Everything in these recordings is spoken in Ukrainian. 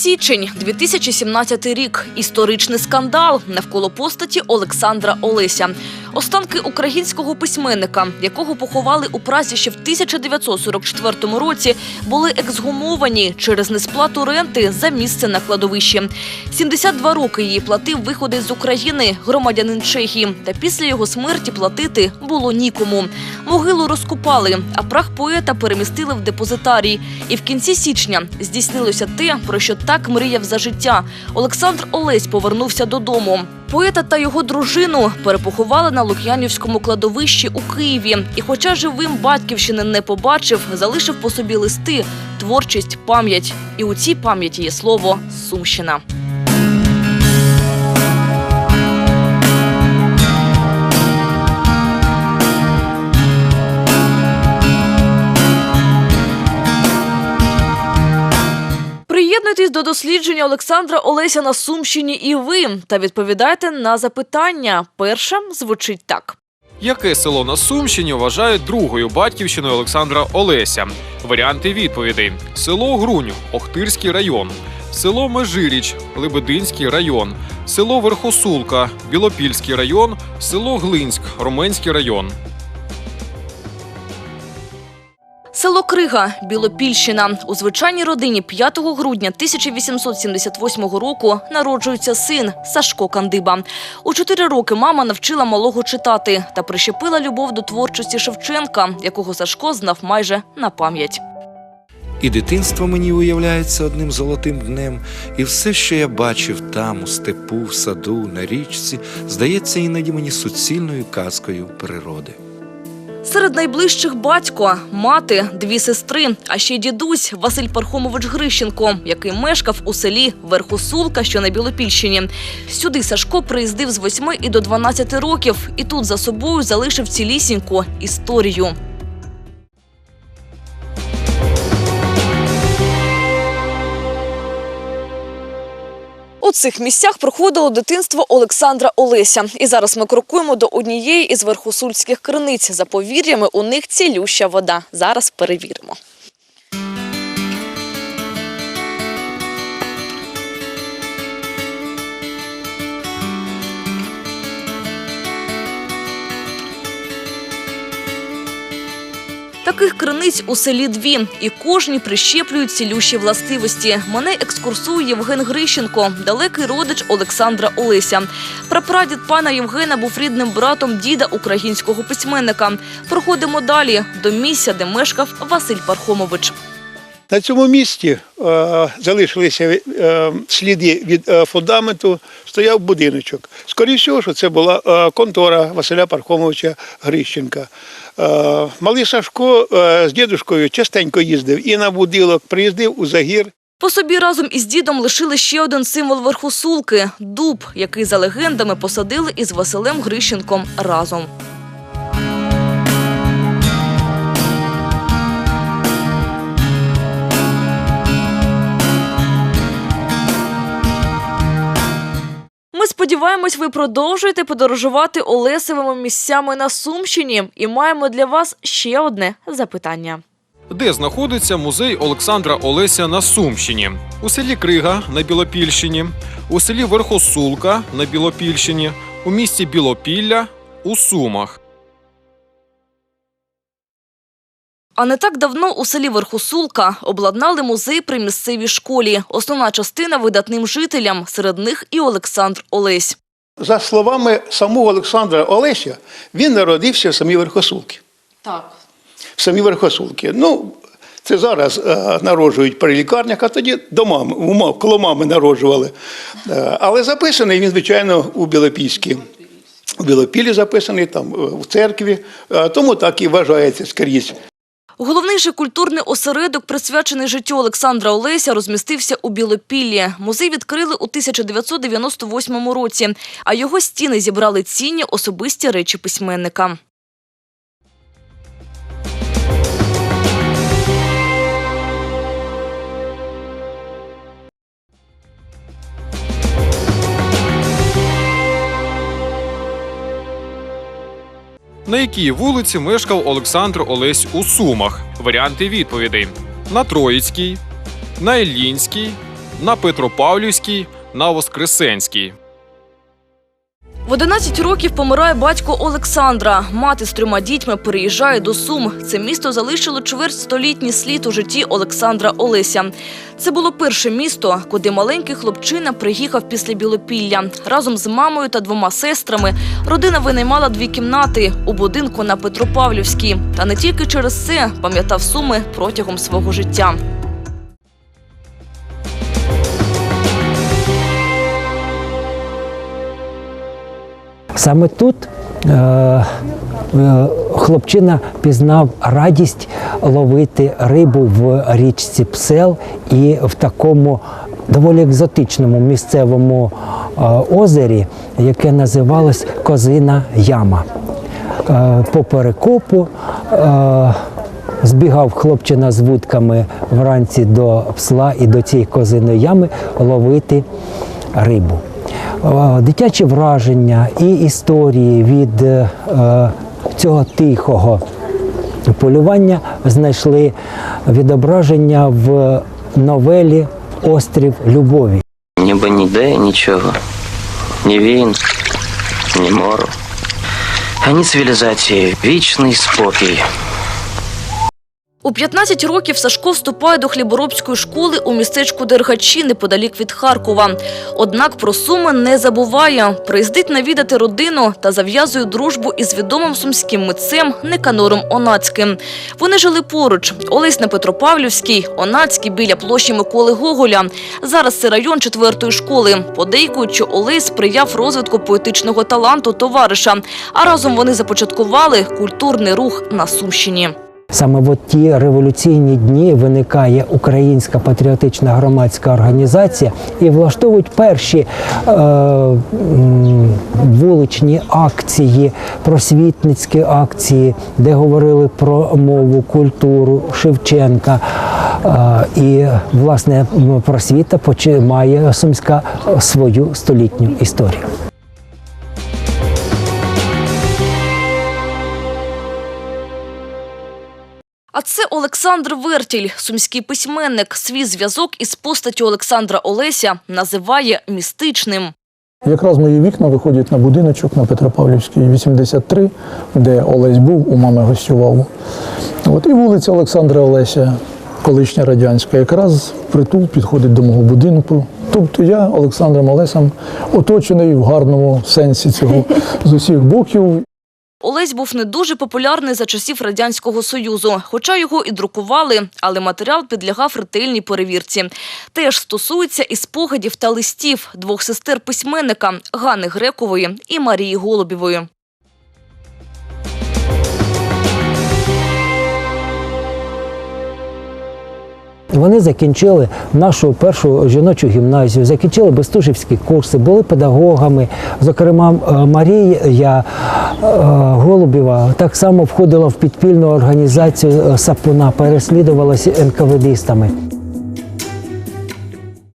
Січень, 2017 рік. Історичний скандал навколо постаті Олександра Олеся. Останки українського письменника, якого поховали у Празі ще в 1944 році, були ексгумовані через несплату ренти за місце на кладовищі. 72 роки її платив виходить з України, громадянин Чехії. Та після його смерті платити було нікому. Могилу розкопали, а прах поета перемістили в депозитарій. І в кінці січня здійснилося те, про що так мріяв за життя. Олександр Олесь повернувся додому. Поета та його дружину перепоховали на Лук'янівському кладовищі у Києві. І, хоча живим батьківщини не побачив, залишив по собі листи, творчість, пам'ять. І у цій пам'яті є слово Сумщина. Приєднуйтесь до дослідження Олександра Олеся на Сумщині і ви та відповідайте на запитання. Перше звучить так. Яке село на Сумщині вважають другою батьківщиною Олександра Олеся? Варіанти відповідей: село Грунь, Охтирський район, село Межиріч, Лебединський район, село Верхосулка, Білопільський район, село Глинськ, Роменський район. Село Крига, Білопільщина. У звичайній родині 5 грудня 1878 року народжується син Сашко Кандиба. У чотири роки мама навчила малого читати та прищепила любов до творчості Шевченка, якого Сашко знав майже на пам'ять. І дитинство мені уявляється одним золотим днем, і все, що я бачив там, у степу, в саду, на річці, здається іноді мені суцільною казкою природи. Серед найближчих батько, мати, дві сестри, а ще й дідусь Василь Пархомович Грищенко, який мешкав у селі Верхосулка, що на Білопільщині. Сюди Сашко приїздив з 8 і до 12 років, і тут за собою залишив цілісіньку історію. У цих місцях проходило дитинство Олександра Олеся. І зараз ми крокуємо до однієї із верхосульських криниць. За повір'ями, у них цілюща вода. Зараз перевіримо. Таких криниць у селі дві, і кожні прищеплюють цілющі властивості. Мене екскурсує Євген Грищенко, далекий родич Олександра Олеся. Прапрадід пана Євгена був рідним братом діда українського письменника. Проходимо далі до місця, де мешкав Василь Пархомович. На цьому місці е, залишилися е, сліди від е, фундаменту, стояв будиночок. Скоріше всього, що це була контора Василя Пархомовича Грищенка. Малий Сашко з дідушкою частенько їздив і на будилок, приїздив у Загір. По собі разом із дідом лишили ще один символ верхосулки – дуб, який за легендами посадили із Василем Грищенком разом. Сподіваємось, ви продовжуєте подорожувати Олесевими місцями на Сумщині і маємо для вас ще одне запитання. Де знаходиться музей Олександра Олеся на Сумщині? У селі Крига на Білопільщині, у селі Верхосулка на Білопільщині, у місті Білопілля, у Сумах. А не так давно у селі Верхосулка обладнали музей при місцевій школі. Основна частина видатним жителям, серед них і Олександр Олесь. За словами самого Олександра Олеся, він народився в самій Верхосулки. Так. В самій Верхосулки. Ну, це зараз е, народжують при лікарнях, а тоді до мами, у коло мами народжували. Е, але записаний він, звичайно, у Білопільській. У Білопілі записаний, там, е, в церкві, Е, тому так і вважається скрізь. Головний же культурний осередок, присвячений життю Олександра Олеся, розмістився у Білопіллі. Музей відкрили у 1998 році, а його стіни зібрали цінні особисті речі письменника. На якій вулиці мешкав Олександр Олесь у Сумах? Варіанти відповідей: на Троїцькій, на Іллінській, на Петропавлівській, на Воскресенській. В 11 років помирає батько Олександра. Мати з трьома дітьми переїжджає до Сум. Це місто залишило чвертьстолітній слід у житті Олександра Олеся. Це було перше місто, куди маленький хлопчина приїхав після Білопілля. Разом з мамою та двома сестрами родина винаймала дві кімнати у будинку на Петропавлівській. Та не тільки через це пам'ятав Суми протягом свого життя. Саме тут е, е, хлопчина пізнав радість ловити рибу в річці Псел і в такому доволі екзотичному місцевому е, озері, яке називалось Козина Яма. Е, по перекопу збігав хлопчина з вудками вранці до псла і до цієї козиної ями ловити рибу. Дитячі враження і історії від е, цього тихого полювання знайшли відображення в новелі Острів Любові. Ніби ніде нічого. Ні війн, ні мору. Ані цивілізації. Вічний спокій. У 15 років Сашко вступає до хліборобської школи у містечку Дергачі неподалік від Харкова. Однак про суми не забуває. Приїздить навідати родину та зав'язує дружбу із відомим сумським митцем Неканором Онацьким. Вони жили поруч. Олесь на Петропавлівській, Онацький біля площі Миколи Гоголя. Зараз це район четвертої школи. Подейкують, що Олесь сприяв розвитку поетичного таланту товариша. А разом вони започаткували культурний рух на Сумщині. Саме в ті революційні дні виникає Українська патріотична громадська організація і влаштовують перші е, вуличні акції, просвітницькі акції, де говорили про мову, культуру Шевченка. Е, і власне просвіта має сумська е, свою столітню історію. А це Олександр Вертіль, сумський письменник. Свій зв'язок із постаттю Олександра Олеся називає містичним. Якраз мої вікна виходять на будиночок на Петропавлівській 83, де Олесь був, у мами гостював. От і вулиця Олександра Олеся, колишня радянська, якраз притул підходить до мого будинку. Тобто я Олександром Олесем оточений в гарному сенсі цього з усіх боків. Олесь був не дуже популярний за часів Радянського Союзу, хоча його і друкували, але матеріал підлягав ретельній перевірці. Теж стосується і спогадів та листів двох сестер письменника Гани Грекової і Марії Голубєвої. Вони закінчили нашу першу жіночу гімназію, закінчили Бестужівські курси, були педагогами. Зокрема, е, Марія е, Голубєва так само входила в підпільну організацію е, Сапуна, переслідувалася НКВДистами.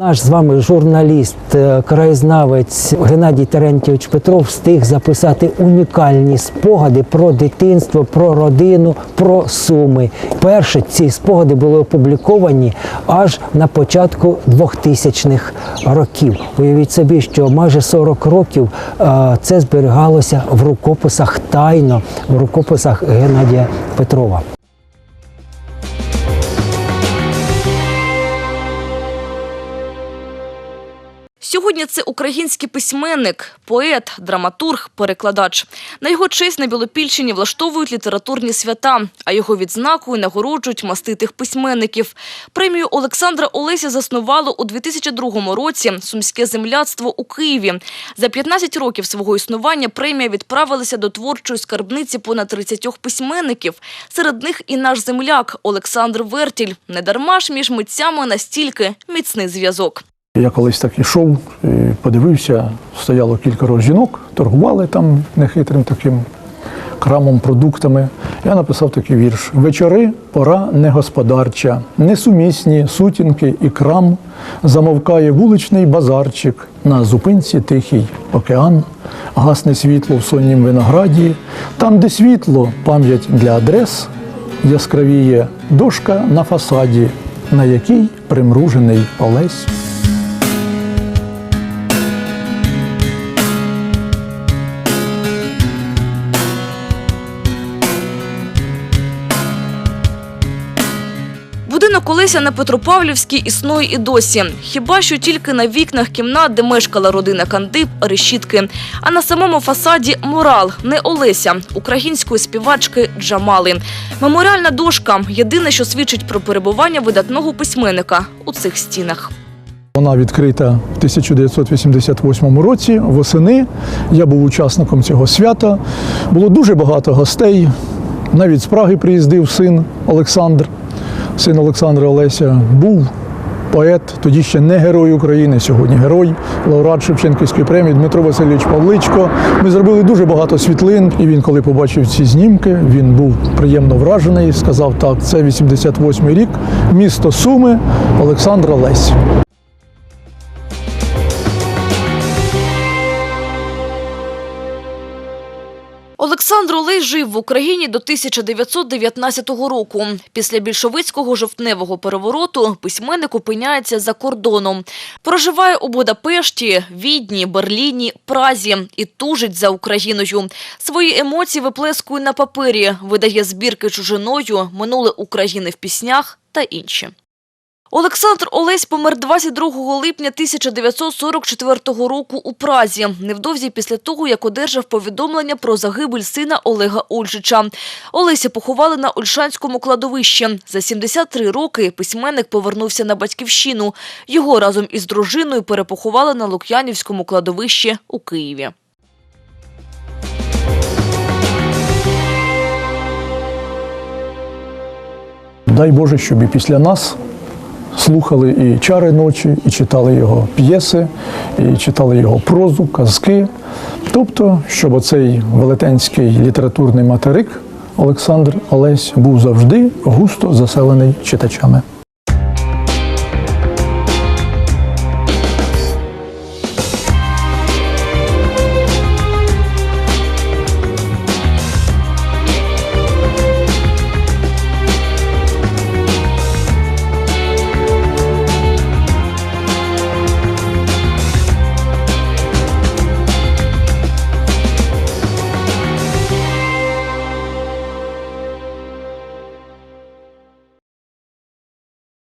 Наш з вами журналіст, е, краєзнавець Геннадій Терентьєвич Петров встиг записати унікальні спогади про дитинство, про родину, про суми. Перше ці спогади були опубліковані аж на початку 2000-х років. Уявіть собі, що майже 40 років е, це зберігалося в рукописах тайно, в рукописах Геннадія Петрова. Сьогодні це український письменник, поет, драматург, перекладач. На його честь на Білопільщині влаштовують літературні свята, а його відзнакою нагороджують маститих письменників. Премію Олександра Олеся заснувало у 2002 році Сумське земляцтво у Києві. За 15 років свого існування премія відправилася до творчої скарбниці понад 30 письменників. Серед них і наш земляк Олександр Вертіль. Недарма ж між митцями настільки міцний зв'язок. Я колись так ішов, подивився, стояло кілька жінок, торгували там нехитрим таким крамом, продуктами. Я написав такий вірш: Вечори, пора негосподарча, несумісні сутінки і крам. Замовкає вуличний базарчик на зупинці тихий океан, гасне світло в соннім винограді, там, де світло, пам'ять для адрес, яскравіє дошка на фасаді, на якій примружений Олесь. Будинок на Петропавлівській існує і досі. Хіба що тільки на вікнах кімнат, де мешкала родина Кандиб, решітки. А на самому фасаді мурал не Олеся, української співачки Джамали. Меморіальна дошка єдине, що свідчить про перебування видатного письменника у цих стінах. Вона відкрита в 1988 році восени. Я був учасником цього свята. Було дуже багато гостей. Навіть з Праги приїздив син Олександр, син Олександра Олеся. Був поет, тоді ще не герой України, сьогодні герой, лауреат Шевченківської премії Дмитро Васильович Павличко. Ми зробили дуже багато світлин. І він, коли побачив ці знімки, він був приємно вражений. Сказав: так, це 88-й рік, місто Суми, Олександр Олесь. Олександр Олей жив в Україні до 1919 року. Після більшовицького жовтневого перевороту письменник опиняється за кордоном. Проживає у Будапешті, Відні, Берліні, Празі і тужить за Україною. Свої емоції виплескує на папері, видає збірки чужиною, минуле України в піснях та інші. Олександр Олесь помер 22 липня 1944 року у Празі, невдовзі після того, як одержав повідомлення про загибель сина Олега Ольжича. Олеся поховали на Ольшанському кладовищі. За 73 роки письменник повернувся на батьківщину. Його разом із дружиною перепоховали на Лук'янівському кладовищі у Києві. Дай Боже, щоб і після нас слухали і чари ночі, і читали його п'єси, і читали його прозу, казки. Тобто, щоб оцей велетенський літературний материк Олександр Олесь був завжди густо заселений читачами.